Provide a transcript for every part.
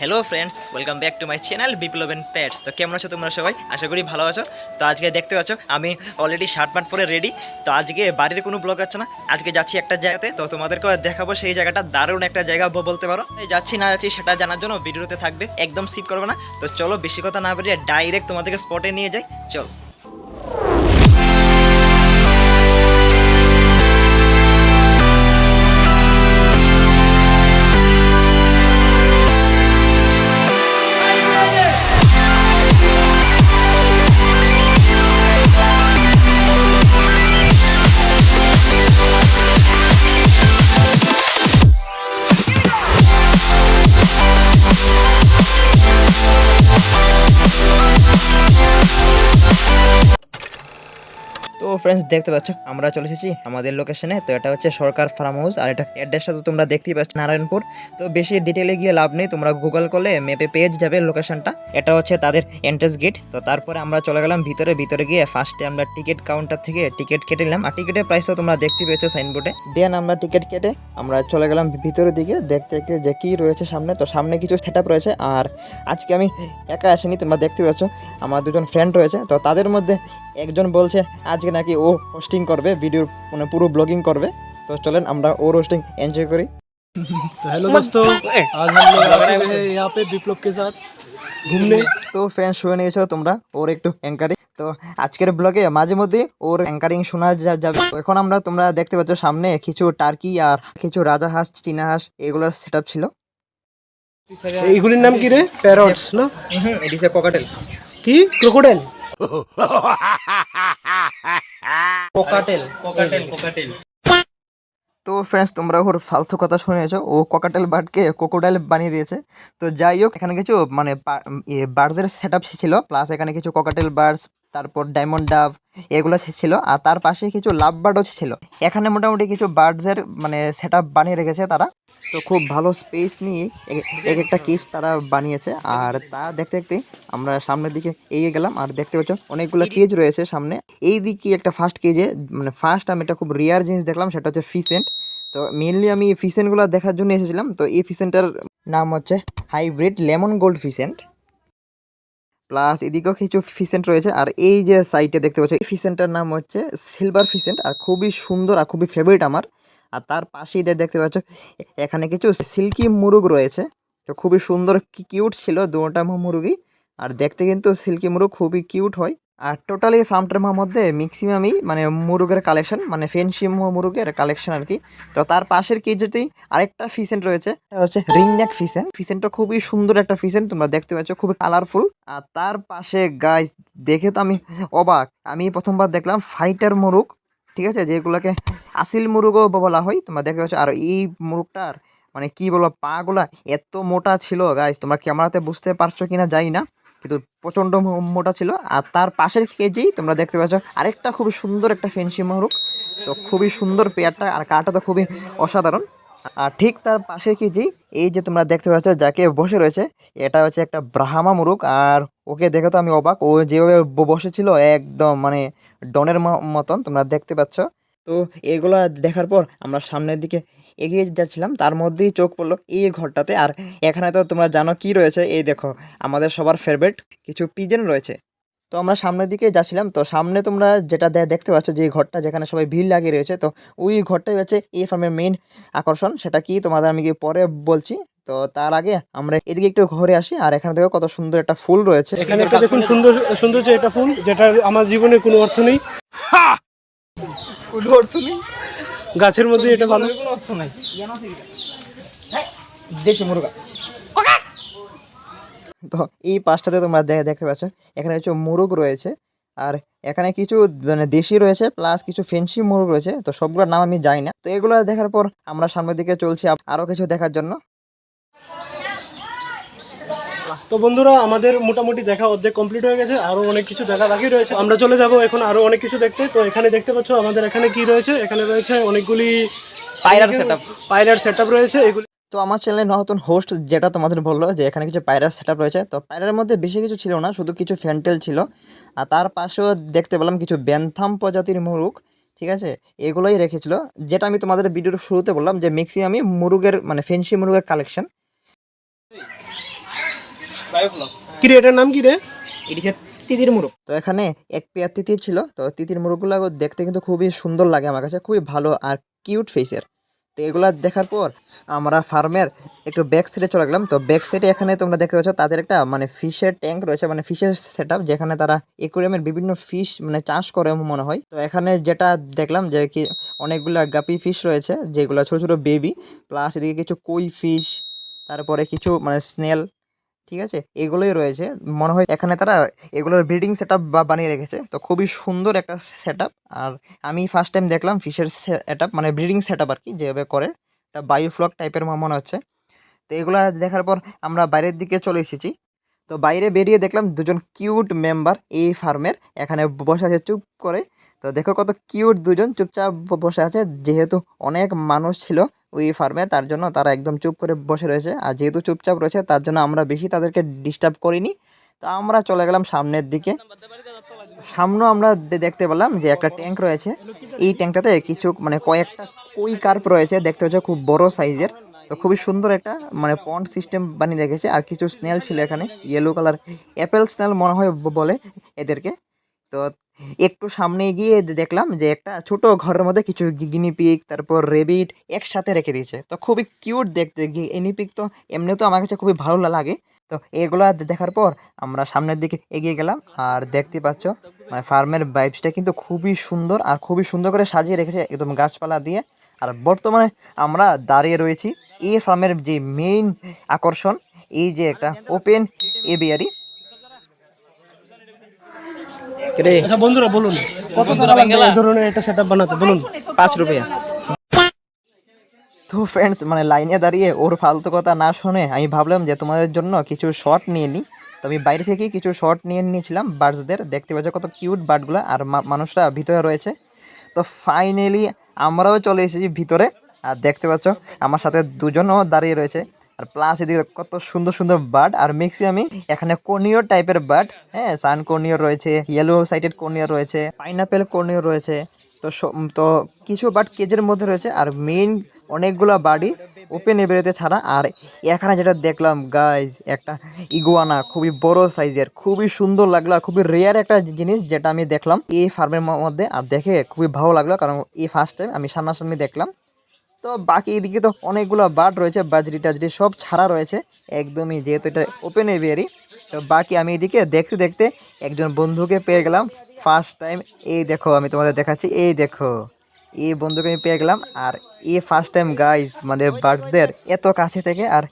Hello friends welcome back to my channel Biplab and pets তো কেমন আছো তোমরা সবাই? আশা করি ভালো আছো। তো আজকে দেখতে পাচ্ছ, আমি অলরেডি শার্ট প্যান্ট পরে রেডি তো আজকে বাড়ির কোনো ব্লগ আছে না? আজকে যাচ্ছি একটা জায়গাতে। তো তোমাদেরকে দেখাবো সেই জায়গাটা। দারুণ একটা জায়গা বলতে পারো। যাচ্ছি না যাচ্ছি সেটা জানার জন্য ভিডিওতে থাকবে। একদম সিপ করবে না। তো চলো, বেশি কথা না বেরিয়ে ডাইরেক্ট তোমাদেরকে স্পটে নিয়ে যাই। চলো। ফ্রেন্ডস দেখতে পাচ্ছ, আমরা চলে এসেছি আমাদের লোকেশনে তো এটা হচ্ছে সরকার ফার্ম হাউস আর এটা অ্যাড্রেসটা তো তোমরা দেখতেই পাচ্ছ নারায়ণপুর। তো বেশি ডিটেলে গিয়ে লাভ নেই, তোমরা গুগল করলে ম্যাপে পেয়ে যাবে লোকেশনটা এটা হচ্ছে তাদের এন্ট্রেন্স গেট তো তারপরে আমরা চলে গেলাম ভিতরে ভিতরে গিয়ে ফার্স্টে আমরা টিকিট কাউন্টার থেকে টিকিট কেটে নিলাম। আর টিকিটের প্রাইসও তোমরা দেখতে পেয়েছ সাইনবোর্ডে দেন আমরা টিকিট কেটে আমরা চলে গেলাম ভিতরের দিকে, দেখতে দেখতে যে কী রয়েছে সামনে। তো সামনে কিছু সেট রয়েছে, আর আজকে আমি একা আসিনি, তোমরা দেখতে পাচ্ছ, আমার দুজন ফ্রেন্ড রয়েছে। তো তাদের মধ্যে একজন বলছে, আজকে নাকি ও হোস্টিং করবে ভিডিওর মানে পুরো ব্লগিং করবে তো চলেন আমরা ওর হোস্টিং এনজয় করি तो हेलो दोस्तों आज हम लोग आए हुए हैं यहाँ पे विप्लव के साथ घूमने তো ফ্রেন্ড শুনে নিয়েছো তোমরা ওর একটু অ্যাঙ্কারিং তো আজকের ব্লগে মাঝে মধ্যে ওর অ্যাঙ্কারিং শোনা যা- যাবে তো এখন আমরা তোমরা দেখতে পাচ্ছ সামনে কিছু টার্কি আর কিছু রাজা হাঁস চীনা হাঁস এগুলোর সেট আপ ছিল এইগুলির নাম কি রে প্যারটস না এটি সে ককাটেল কি ক্রোকোডাইল cockatiel. Cockatiel cockatiel. তো ফ্রেন্ডস তোমরা ওর ফালতু কথা শুনেছো। ও কোকাটেল বার্ডকে কোকোডাইল বানিয়ে দিয়েছে। তো যাই হোক এখানে কিছু মানে বার্ডসের সেট আপ ছিল। প্লাস এখানে কিছু কোকাটেল বার্ডস তারপর ডায়মন্ড ডাব এগুলো ছিল। আর তার পাশে কিছু লাভ বার্ডও ছিল। এখানে মোটামুটি কিছু বার্ডসের মানে সেট বানিয়ে রেখেছে তারা। তো খুব ভালো স্পেস নিয়ে এক- এক একটা কেস তারা বানিয়েছে। আর তা দেখতে দেখতে আমরা সামনের দিকে এগিয়ে গেলাম। আর দেখতে পাচ্ছ অনেকগুলো কেজ রয়েছে সামনে। এই দিকে একটা ফার্স্ট কেজে মানে ফার্স্ট আমি একটা খুব রেয়ার জিনিস দেখলাম, সেটা হচ্ছে ফিসেন্ট তো মেনলি আমি ফিসেন্টগুলো দেখার জন্য এসেছিলাম। তো এই ফিসেন্টের নাম হচ্ছে hybrid lemon gold pheasant plus এদিকেও কিছু ফিসেন্ট রয়েছে। আর এই যে সাইটে দেখতে পাচ্ছ, এই ফিসেন্টের নাম হচ্ছে সিলভার ফিসেন্ট আর খুবই সুন্দর আর খুবই ফেভারিট আমার। আর তার পাশেই দেখতে পাচ্ছ, এখানে কিছু সিল্কি মুরুগ রয়েছে। তো খুবই সুন্দর কিউট ছিল দুটা মুরগি আর দেখতে কিন্তু সিল্কি মুরুগ খুবই কিউট হয়। আর টোটালি ফার্মটার মধ্যে ম্যাক্সিমামই মানে মুরগের কালেকশন মানে ফেন্সি মুরগের কালেকশন আর কি তো তার পাশের কি কেজিতেই আরেকটা ফিসেন্ট রয়েছে হচ্ছে রিং নেক ফিসেন্ট ফিসেন্টটা খুবই সুন্দর একটা ফিসেন্ট তোমরা দেখতে পাচ্ছ, খুবই কালারফুল আর তার পাশে গাছ দেখে তো আমি অবাক। আমি প্রথমবার দেখলাম ফাইটার মুরগ, ঠিক আছে? যেগুলোকে আসিল মুরগও বলা হয়। তোমরা দেখতে পাচ্ছ, আর এই মুরগটার মানে কি বলব পাগুলা এত মোটা ছিল গাইস তোমরা ক্যামেরাতে বুঝতে পারছ কিনা জানি না। কিন্তু প্রচণ্ড মোটা ছিল। আর তার পাশের কেজি তোমরা দেখতে পাচ্ছ আরেকটা খুবই সুন্দর একটা ফেন্সি মোরগ তো খুবই সুন্দর পেয়ারটা আর কাটা তো খুবই অসাধারণ। আর ঠিক তার পাশে কেজি এই যে তোমরা দেখতে পাচ্ছ যাকে বসে রয়েছে, এটা হচ্ছে একটা ব্রাহ্মা মুরগ আর ওকে দেখে তো আমি অবাক, ও যেভাবে বসেছিল, একদম মানে ডনের মতন তোমরা দেখতে পাচ্ছ। তো এগুলা দেখার পর আমরা সামনের দিকে এগিয়ে যাচ্ছিলাম। তার মধ্যেই চোখ পড়ল এই ঘরটাতে। আর এখানে তো তোমরা জানো কি রয়েছে? এই দেখো আমাদের সবার ফেভারিট কিছু পিজেন রয়েছে। তো আমরা সামনের দিকে যাচ্ছিলাম। তো সামনে তোমরা যেটা দে- দেখতে পাচ্ছ যে ঘরটা যেখানে সবাই ভিড় লাগিয়ে রয়েছে তো ওই ঘরটাই হচ্ছে এই ফার্মের মেইন আকর্ষণ। সেটা কি? তোমাদের আমি কি পরে বলছি। তো তার আগে আমরা এদিকে একটু ঘরে আসি। আর এখানে দেখো কত সুন্দর একটা ফুল রয়েছে। এখানে একটা দেখুন সুন্দর সৌন্দর্য এটা ফুল যেটার আমার জীবনে কোনো অর্থ নেই। গাছের মধ্যে এটা ভালো? দেশি মুরগা। তো এই পাশটাতে তোমরা দেখতে পাচ্ছ, এখানে কিছু মুরগ রয়েছে, আর এখানে কিছু মানে দেশি রয়েছে প্লাস কিছু ফেন্সি মুরগ রয়েছে, তো সবগুলোর নাম আমি জানি না। তো এগুলো দেখার পর আমরা সামনের দিকে চলছি আব- আরও কিছু দেখার জন্য। তো বন্ধুরা আমাদের মোটামুটি দেখা অর্ধেক কমপ্লিট হয়ে গেছে আরও অনেক কিছু দেখা বাকি রয়েছে। আমরা চলে যাব এখন আরও অনেক কিছু দেখতে। তো এখানে দেখতে পাচ্ছ আমাদের এখানে কি রয়েছে? এখানে রয়েছে অনেকগুলি পায়রার setup। পায়রার সেটআপ রয়েছে। এগুলি তো আমার চ্যানেলে নতুন হোস্ট যেটা তোমাদের বলল যে এখানে কিছু পায়রার সেট রয়েছে। তো পায়রার মধ্যে বেশি কিছু ছিল না শুধু কিছু ফ্যান্টেল ছিল। আর তার পাশেও দেখতে পেলাম কিছু ব্যান্থাম প্রজাতির মুরুগ ঠিক আছে? এগুলোই রেখেছিল। যেটা আমি তোমাদের ভিডিওর শুরুতে বললাম যে ম্যাক্সিমামই মুরুগের মানে ফেন্সি মুরুগের কালেকশন কি রে এটার নাম কি রে? এটি তিতির মুরগ। তো এখানে এক পেয়ার তিতির ছিল। তো তিতির মুরগগুলো দেখতে কিন্তু খুবই সুন্দর লাগে আমার কাছে। খুবই ভালো আর কিউট ফেসের। তো এগুলা দেখার পর আমরা ফার্মের একটু ব্যাক সাইডে চলে গেলাম। তো ব্যাক সাইডে এখানে তোমরা দেখতে পাচ্ছ তাদের একটা মানে ফিশের ট্যাঙ্ক রয়েছে মানে ফিশের সেট যেখানে তারা একুরিয়ামের বিভিন্ন ফিশ মানে চাষ করে মনে হয়। তো এখানে যেটা দেখলাম যে কি অনেকগুলা গাপি ফিশ রয়েছে, যেগুলো ছোটো ছোটো বেবি প্লাস এদিকে কিছু কই ফিশ তারপরে কিছু মানে স্নেল ঠিক আছে? এগুলোই রয়েছে। মনে হয় এখানে তারা এগুলোর ব্রিডিং সেট বা বানিয়ে রেখেছে। তো খুবই সুন্দর একটা সেট আর আমি ফার্স্ট টাইম দেখলাম ফিশের সেট মানে ব্রিডিং সেট আর কি, যেভাবে করে। এটা বায়োফ্লক টাইপের মনে হচ্ছে। তো এগুলো দেখার পর আমরা বাইরের দিকে চলে এসেছি। তো বাইরে বেরিয়ে দেখলাম দুজন কিউট মেম্বার এই ফার্মের। এখানে বসে আছে চুপ করে। তো দেখো কত কিউট দুজন চুপচাপ বসে আছে। যেহেতু অনেক মানুষ ছিল ওই ফার্মে, তার জন্য তারা একদম চুপ করে বসে রয়েছে। আর যেহেতু চুপচাপ রয়েছে, তার জন্য আমরা বেশি তাদেরকে ডিস্টার্ব করিনি। তো আমরা চলে গেলাম সামনের দিকে। সামনেও আমরা দেখতে পেলাম যে একটা ট্যাঙ্ক রয়েছে। এই ট্যাঙ্কটাতে কিছু মানে কয়েকটা কই কার্প রয়েছে। দেখতে হচ্ছে খুব বড় সাইজের। তো খুবই সুন্দর একটা মানে পন্ড সিস্টেম বানিয়ে রেখেছে। আর কিছু স্নেল ছিল এখানে ইয়েলো কালার অ্যাপেল স্নেল মনে হয় বলে এদেরকে। তো একটু সামনে গিয়ে দেখলাম যে একটা ছোট ঘরের মধ্যে কিছু গিনি পিক তারপর রেবিট একসাথে রেখে দিয়েছে। তো খুবই কিউট দেখতে গিনি পিক তো এমনিও তো আমার কাছে খুবই ভালো লাগে। তো এগুলা দেখার পর আমরা সামনের দিকে এগিয়ে গেলাম। আর দেখতে পাচ্ছ মানে ফার্মের বাইপসটা কিন্তু খুবই সুন্দর, আর খুবই সুন্দর করে সাজিয়ে রেখেছে একদম গাছপালা দিয়ে। আর বর্তমানে আমরা দাঁড়িয়ে রয়েছি এই ফার্মের যে মেইন আকর্ষণ এই যে একটা ওপেন এভিয়ারি আচ্ছা বন্ধুরা বলুন। কত ধরনের একটা সেটআপ বানাতে? বলুন পাঁচ রুপিয়া। তো ফ্রেন্ডস মানে লাইনে দাঁড়িয়ে ওর ফালতু কথা না শুনে আমি ভাবলাম যে তোমাদের জন্য কিছু শর্ট নিয়ে নিই তো আমি বাইরে থেকেই কিছু শর্ট নিয়ে নিয়েছিলাম বার্ডসদের দেখতে পাচ্ছ কত কিউট বার্ডগুলো আর মা- মানুষরা ভিতরে রয়েছে। তো ফাইনালি আমরাও চলে এসেছি ভিতরে। আর দেখতে পাচ্ছ, আমার সাথে দুজনও দাঁড়িয়ে রয়েছে। আর প্লাস এদিকে কত সুন্দর সুন্দর বার্ড আর মিক্সি আমি এখানে কর্নিয়র টাইপের বার্ড হ্যাঁ সান কর্নিয়র রয়েছে ইয়েলো সাইটেড কর্নিয়র রয়েছে পাইনাপেল কর্নিয়র রয়েছে। তো তো কিছু বার্ড কেজের মধ্যে রয়েছে, আর মেইন অনেকগুলো বার্ডই ওপেন এভেরিতে ছাড়া। আর এখানে যেটা দেখলাম গাইজ একটা ইগুয়ানা খুবই বড় সাইজের খুবই সুন্দর লাগল, আর খুবই রেয়ার একটা জিনিস যেটা আমি দেখলাম এই ফার্মের মধ্যে। আর দেখে খুবই ভালো লাগল, কারণ এই ফার্স্ট টাইম আমি সামনাসামনি দেখলাম। তো বাকি এদিকে তো অনেকগুলো বার্ড রয়েছে, বাজরি টাজরি সব ছাড়া রয়েছে। একদমই যেহেতু এটা ওপেন এভিয়ারি তো বাকি আমি এদিকে দেখতে দেখতে একজন বন্ধুকে পেয়ে গেলাম। ফার্স্ট টাইম এই দেখো আমি তোমাদের দেখাচ্ছি, এই দেখো। এই বন্ধুকে আমি পেয়ে গেলাম, আর এই ফার্স্ট টাইম গাইজ মানে বার্ডসদের এত কাছে থেকে আর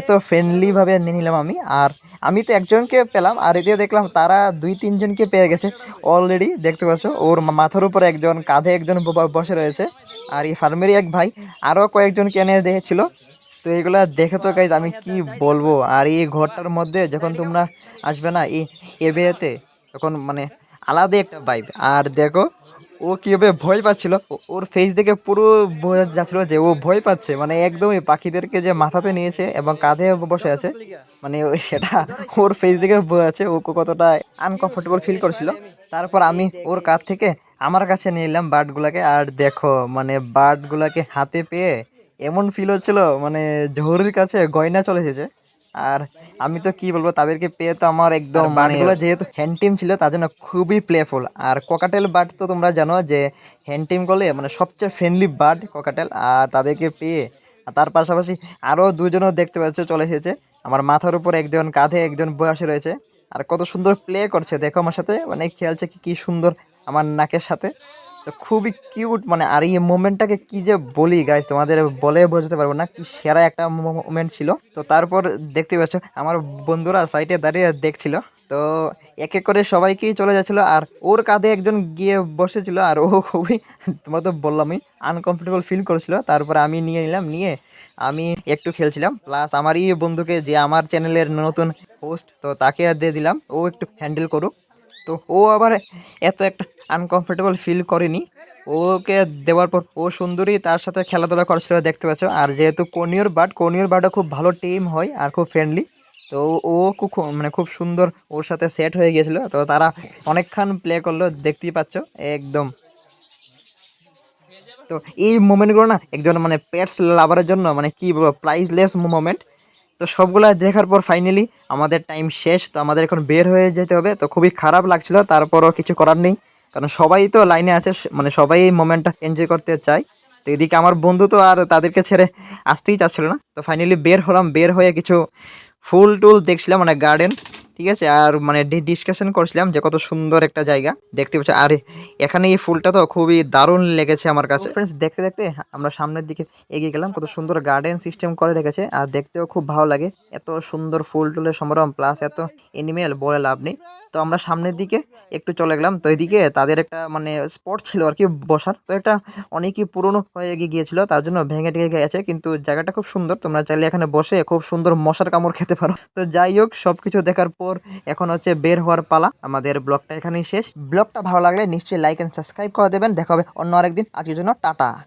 এত ফ্রেন্ডলিভাবে নিয়ে নিলাম আমি। আর আমি তো একজনকে পেলাম, আর এদিকে দেখলাম তারা দুই তিনজনকে পেয়ে গেছে। অলরেডি দেখতে পাচ্ছ, ওর মাথার উপরে একজন, কাঁধে একজন বসে রয়েছে। আর এই ফার্মেরই এক ভাই আরও কয়েকজনকে এনে দেখেছিল। তো এগুলা দেখে তো গাইজ আমি কি বলব? আর এই ঘরটার মধ্যে যখন তোমরা আসবে না, এই এবিএতে তখন মানে আলাদা একটা ভাইব আর দেখো, ও কীভাবে ভয় পাচ্ছিল। ওর ফেস দেখে পুরো বোঝা যাচ্ছিল যে ও ভয় পাচ্ছে। মানে একদমই পাখিদেরকে যে মাথাতে নিয়েছে এবং কাঁধে বসে আছে মানে সেটা ওর ফেস দেখে বোঝা যাচ্ছে। ও কতটা আনকমফোর্টেবল ফিল করছিল। তারপর আমি ওর কাছ থেকে আমার কাছে নিয়ে এলাম বার্ডগুলোকে। আর দেখো মানে বার্ডগুলোকে হাতে পেয়ে এমন ফিল হচ্ছিল মানে জহুরির কাছে গয়না চলে এসেছে। আর আমি তো কি বলব তাদেরকে পেয়ে তো আমার একদম বার্ডগুলো যেহেতু হ্যান্ড টিম ছিল তার জন্য খুবই প্লেফুল আর কোকাটেল বার্ড তো তোমরা জানো যে হ্যান্ড টিম করলে মানে সবচেয়ে ফ্রেন্ডলি বার্ড কোকাটেল আর তাদেরকে পেয়ে আর তার পাশাপাশি আরও দুজনও দেখতে পাচ্ছ চলে এসেছে। আমার মাথার উপর একজন কাঁধে একজন বয়সে রয়েছে। আর কত সুন্দর প্লে করছে দেখো আমার সাথে। মানে খেলছে কি কি সুন্দর আমার নাকের সাথে। তো খুবই কিউট মানে আর এই মোমেন্টটাকে কি যে বলি গাইজ তোমাদের বলে বোঝাতে পারব না, কি সেরা একটা মোমেন্ট ছিল। তো তারপর দেখতে পাচ্ছ, আমার বন্ধুরা সাইডে দাঁড়িয়ে দেখছিল। তো এক এক করে সবাইকেই চলে যাচ্ছিল, আর ওর কাঁধে একজন গিয়ে বসেছিল, আর ও খুবই, তোমরা তো বললামই আনকমফোর্টেবল ফিল করেছিল। তারপর আমি নিয়ে নিলাম, নিয়ে আমি একটু খেলছিলাম। প্লাস আমারই বন্ধুকে যে আমার চ্যানেলের নতুন হোস্ট তো তাকে দিয়ে দিলাম। ও একটু হ্যান্ডেল করুক। তো ও আবার এত একটা আনকমফোর্টেবল ফিল করেনি। ওকে দেওয়ার পর ও সুন্দরী, তার সাথে খেলাধুলা করছিল দেখতে পাচ্ছ। আর যেহেতু কর্নিয়র বার্ড কর্নিয়র বার্ডও খুব ভালো টিম হয় আর খুব ফ্রেন্ডলি তো ও খুব- মানে খুব সুন্দর ওর সাথে সেট হয়ে গিয়েছিল। তো তারা অনেকক্ষণ প্লে করল, দেখতেই পাচ্ছ, একদম। তো এই মোমেন্টগুলো না একজন মানে পেটস লাভারের জন্য মানে কী বলব প্রাইসলেস মোমেন্ট তো সবগুলো দেখার পর ফাইনালি আমাদের টাইম শেষ, তো আমাদের এখন বের হয়ে যেতে হবে। তো খুবই খারাপ লাগছিল, তারপরও কিছু করার নেই। কারণ সবাই তো লাইনে আছে মানে সবাই এই মোমেন্টটা এনজয় করতে চায়। তো এদিকে আমার বন্ধু তো আর তাদেরকে ছেড়ে আসতেই চাচ্ছিল না। তো ফাইনালি বের হলাম, বের হয়ে কিছু ফুল টুল দেখছিলাম মানে গার্ডেন ঠিক আছে? আর মানে ডিসকাশন করছিলাম যে কত সুন্দর একটা জায়গা। দেখতে পাচ্ছ, আর এখানে এই ফুলটা তো খুবই দারুণ লেগেছে আমার কাছে। ফ্রেন্ডস দেখতে দেখতে আমরা সামনের দিকে এগিয়ে গেলাম। কত সুন্দর গার্ডেন সিস্টেম করে রেখেছে, আর দেখতেও খুব ভালো লাগে। এত সুন্দর ফুল টুলের সমারোহ প্লাস এত এনিমেল বলে লাভ নেই। তো আমরা সামনের দিকে একটু চলে গেলাম। তো এদিকে তাদের একটা মানে স্পট ছিল আর কি বসার। তো একটা অনেকই পুরনো হয়ে গিয়ে গিয়েছিল, তার জন্য ভেঙে টেঙে গেছে। কিন্তু জায়গাটা খুব সুন্দর, তোমরা চাইলে এখানে বসে খুব সুন্দর মশার কামড় খেতে পারো। তো যাই হোক সব কিছু দেখার পর এখন হচ্ছে বের হওয়ার পালা। আমাদের ব্লগটা এখানেই শেষ। ব্লগটা ভালো লাগলে নিশ্চয়ই লাইক এন্ড সাবস্ক্রাইব করে দেবেন। দেখা হবে অন্য আরেকদিন। আজকের জন্য টাটা।